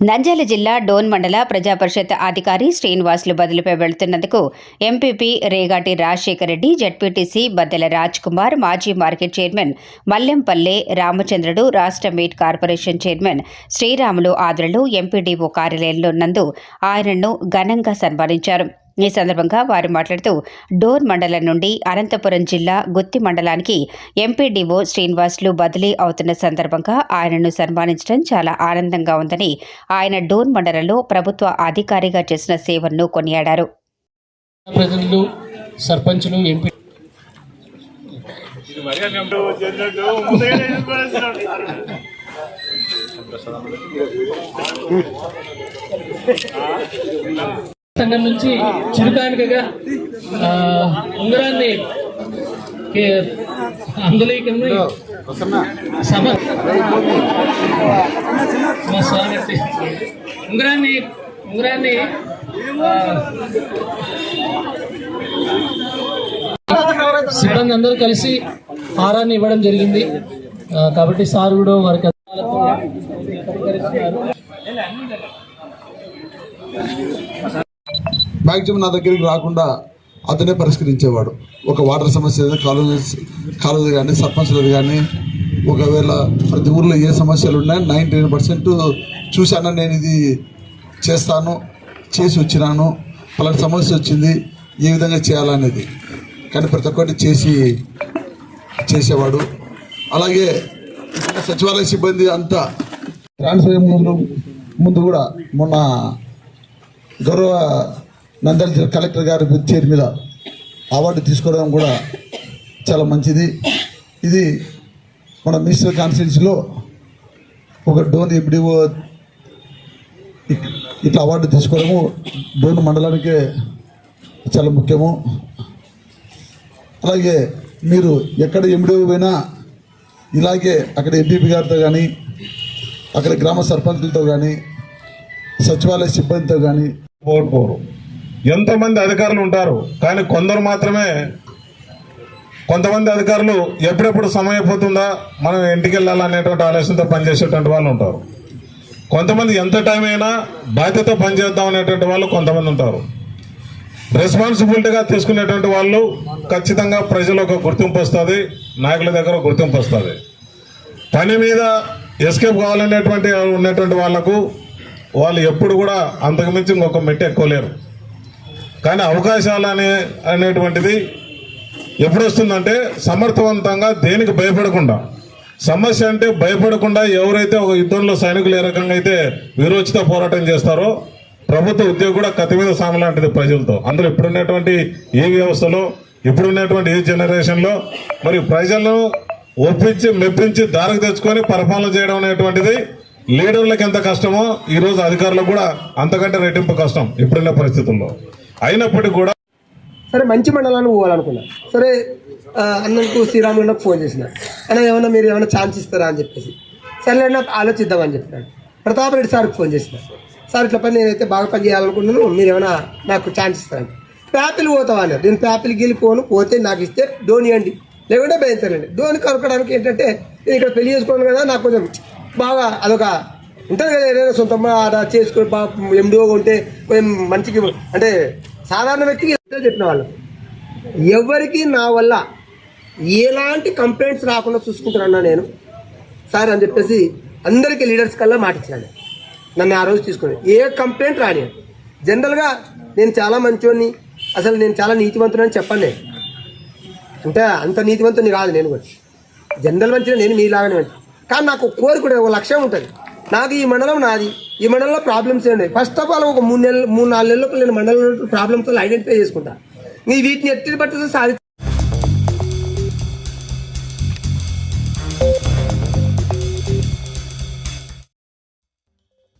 నంద్యాల జిల్లా డోన్ మండల ప్రజాపరిషత్ అధికారి శ్రీనివాసులు బదులుపై వెళుతున్నందుకు ఎంపీపీ రేగాటి రాజశేఖర రెడ్డి జడ్పీటీసీ బద్దెల రాజ్ కుమార్ మాజీ మార్కెట్ చైర్మన్ మల్లెంపల్లె రామచంద్రుడు రాష్ట్ర మీట్ కార్పొరేషన్ చైర్మన్ శ్రీరాములు ఆదులు ఎంపీడీఓ కార్యాలయంలో నందు ఆయనను ఘనంగా సన్మానించారు. ఈ సందర్భంగా వారు మాట్లాడుతూ డోర్ మండలం నుండి అనంతపురం జిల్లా గుత్తి మండలానికి ఎంపీడీఓ శ్రీనివాసులు బదిలీ అవుతున్న సందర్భంగా ఆయనను సన్మానించడం చాలా ఆనందంగా ఉందని ఆయన డోర్ మండలంలో ప్రభుత్వ అధికారిగా చేసిన సేవలను కొనియాడారు. సర్పంచులు ఎంపీ సంఘం నుంచి చిరుకానుకగా ఉంగరాన్ని కే- అందలేకని సభ మా స్వాగతి ఉంగరాన్ని ఉంగరాన్ని సిబ్బంది అందరూ కలిసి హారాన్ని ఇవ్వడం జరిగింది కాబట్టి సార్ కూడా వారికి పరికరిస్తున్నారు. మ్యాక్సిమం నా దగ్గరికి రాకుండా అతనే పరిష్కరించేవాడు. ఒక వాటర్ సమస్య ఏదైనా కాలేజ్ కాలేజీ కానీ సర్పంచ్లది కానీ ఒకవేళ ప్రతి ఊర్లో ఏ సమస్యలు ఉన్నాయి నైంటీ నైన్ పర్సెంట్ చూశాను నేను ఇది చేస్తాను చేసి వచ్చినాను పలాంటి సమస్య వచ్చింది ఏ విధంగా చేయాలనేది. కానీ ప్రతి ఒక్కటి చేసి చేసేవాడు. అలాగే సచివాలయ సిబ్బంది అంతా ట్రాన్స్ఫర్ ముందు ముందు కూడా మొన్న గౌరవ నంద్యాల జిల్లా కలెక్టర్ గారి చేతి మీద అవార్డు తీసుకోవడం కూడా చాలా మంచిది. ఇది మన మినిస్టర్ కాన్స్టిట్యూన్సీలో ఒక డోన్ ఎప్పుడివో ఇట్లా అవార్డు తీసుకోవడము డోన్ మండలానికే చాలా ముఖ్యము. అలాగే మీరు ఎక్కడ ఎండిఓ పోయినా ఇలాగే అక్కడ ఎంపీపీ గారితో కానీ అక్కడ గ్రామ సర్పంచులతో కానీ సచివాలయ సిబ్బందితో కానీ పోరు. ఎంతోమంది అధికారులు ఉంటారు కానీ కొందరు మాత్రమే కొంతమంది అధికారులు ఎప్పుడెప్పుడు సమయం అయిపోతుందా మనం ఇంటికి వెళ్ళాలనేటువంటి ఆలోచనతో పనిచేసేటువంటి వాళ్ళు ఉంటారు. కొంతమంది ఎంత టైం అయినా బాధ్యత పనిచేద్దాం అనేటువంటి వాళ్ళు కొంతమంది ఉంటారు. రెస్పాన్సిబిలిటీగా తీసుకునేటువంటి వాళ్ళు ఖచ్చితంగా ప్రజలకు ఒక గుర్తింపు వస్తుంది నాయకుల దగ్గర గుర్తింపు వస్తుంది. పని మీద ఎస్కేప్ కావాలనేటువంటి ఉన్నటువంటి వాళ్ళకు వాళ్ళు ఎప్పుడు కూడా అంతకుమించి ఇంకొక మెట్టు ఎక్కువలేరు కానీ అవకాశాలు అనే అనేటువంటిది ఎప్పుడు వస్తుందంటే సమర్థవంతంగా దేనికి భయపడకుండా. సమస్య అంటే భయపడకుండా ఎవరైతే ఒక యుద్ధంలో సైనికులు ఏ రకంగా అయితే విరోచిత పోరాటం చేస్తారో ప్రభుత్వ ఉద్యోగి కూడా కత్తి మీద సామె లాంటిది ప్రజలతో. అందులో ఇప్పుడున్నటువంటి ఏ వ్యవస్థలో ఇప్పుడున్నటువంటి ఏ జనరేషన్లో మరి ప్రజలను ఒప్పించి మెప్పించి దారికి తెచ్చుకొని పరిపాలన చేయడం అనేటువంటిది లీడర్లకు ఎంత కష్టమో ఈరోజు అధికారులకు కూడా అంతకంటే రెట్టింపు కష్టం ఇప్పుడున్న పరిస్థితుల్లో. అయినప్పటికీ కూడా సరే మంచి మండలానికి పోవాలనుకున్నా. సరే ఆ, అన్నకు శ్రీరాములకు ఫోన్ చేసిన. అన్న ఏమన్నా మీరు ఏమైనా ఛాన్స్ ఇస్తారా అని చెప్పేసి. సరే నాకు ఆలోచిద్దామని చెప్పినాడు. ప్రతాప్ రెడ్డి సార్కి ఫోన్ చేసిన. సార్ ఇట్లా పని నేనైతే బాగా పని చేయాలనుకుంటున్నాను మీరు ఏమైనా నాకు ఛాన్స్ ఇస్తారండి ప్యాపిల్ పోతావా అన్నారు. నేను ప్యాపిల్ గెలిపోను పోతే నాకు ఇస్తే ధోని అండి. లేకుంటే భయంతరండి ధోని కలకడానికి ఏంటంటే నేను ఇక్కడ పెళ్ళి చేసుకోను కదా నాకు కొంచెం బాగా అదొక ఉంటుంది కదా ఏదైనా సొంతంగా ఆడ చేసుకుని బాగా ఎండిఓ ఉంటే కొంచెం మంచికి అంటే సాధారణ వ్యక్తికి చెప్పిన వాళ్ళు ఎవరికి నా వల్ల ఎలాంటి కంప్లైంట్స్ రాకుండా చూసుకుంటున్నా నేను. సార్ అని చెప్పేసి అందరికీ లీడర్స్ కల్లా మాటిచ్చాను. నన్ను ఆ రోజు తీసుకుని. ఏ కంప్లైంట్ రాని జనరల్గా నేను చాలా మంచోడిని అసలు నేను చాలా నీతివంతుడని చెప్పండి నేను. అంటే అంత నీతివంతుని కాదు నేను కూడా. జనరల్ మంచిగా నేను మీలాగానే కానీ నాకు కోరిక ఒక లక్ష్యం ఉంటుంది. నాది ఈ మండలం నాది. ఈ మండలంలో ప్రాబ్లమ్స్ ఉన్నాయి ఫస్ట్ ఆఫ్ ఆల్ ఒక మూడు నెలలు మూడు నాలుగు నెలలకు నేను మండలంలో ప్రాబ్లమ్స్ ఐడెంటిఫై చేసుకుంటా. నీ వీటిని ఎట్టి పట్టితే సాధి